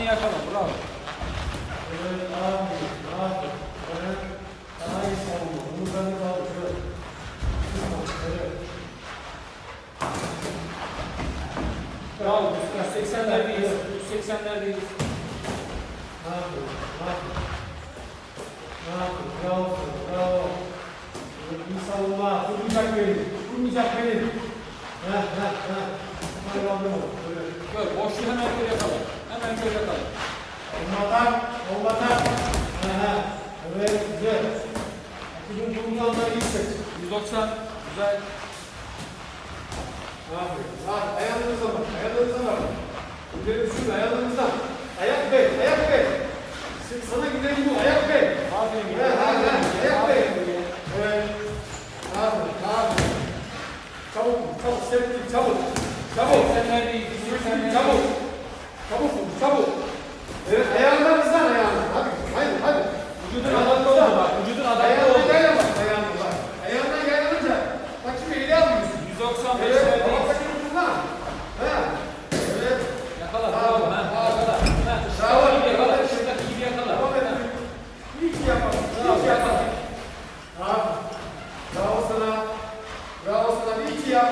Ani acolo, bravo. Bravo, seksenler değiliz. Seksenler değiliz. Ne yapıyor? Ne yapıyor? Ne yapıyor? Bravo, bravo. İnsanlar, vurmayacak beni, vurmayacak beni. Heh, heh, heh. Hayır, anlamadım. Gör, boşluğu hemen böyle yapalım. Olmadan, olmadan. Aha. Evet, güzel. Akıcın bulunduğu anları iyi seç. 190. Güzel. Aferin. Abi ayağınıza bak, ayağınıza bak. İleri düşün, ayağınıza. Ayak bey, ayak bey. Sana giden bu, ayak bey. Aferin. Ha, ha, ha, ayak bey. Evet. Aferin, aferin. Çabuk, çabuk, sevdim, çabuk. Çabuk, 80'lerdeyiz. 180'lerdeyiz. çabuk. Çabuk olun, çabuk. Evet, ayağından hızlan ayağını. Hadi, hadi, hadi. Vücudun adapte olun bak, vücudun adapte olun. Ayağından yayla bak, ayağını bak. Ayağından yaylanınca, bak şimdi eli almıyorsun. 195 evet, verdiğin. Evet, hızlan. He. Evet. Yakala, bravo, ha, yakala. Bravo. İyi bir yakala, şuradaki iyi bir yakala. Tamam efendim. İyi ki yapalım, iyi ki yapalım. Bravo. Bravo sana. Bravo sana, iyi ki yap.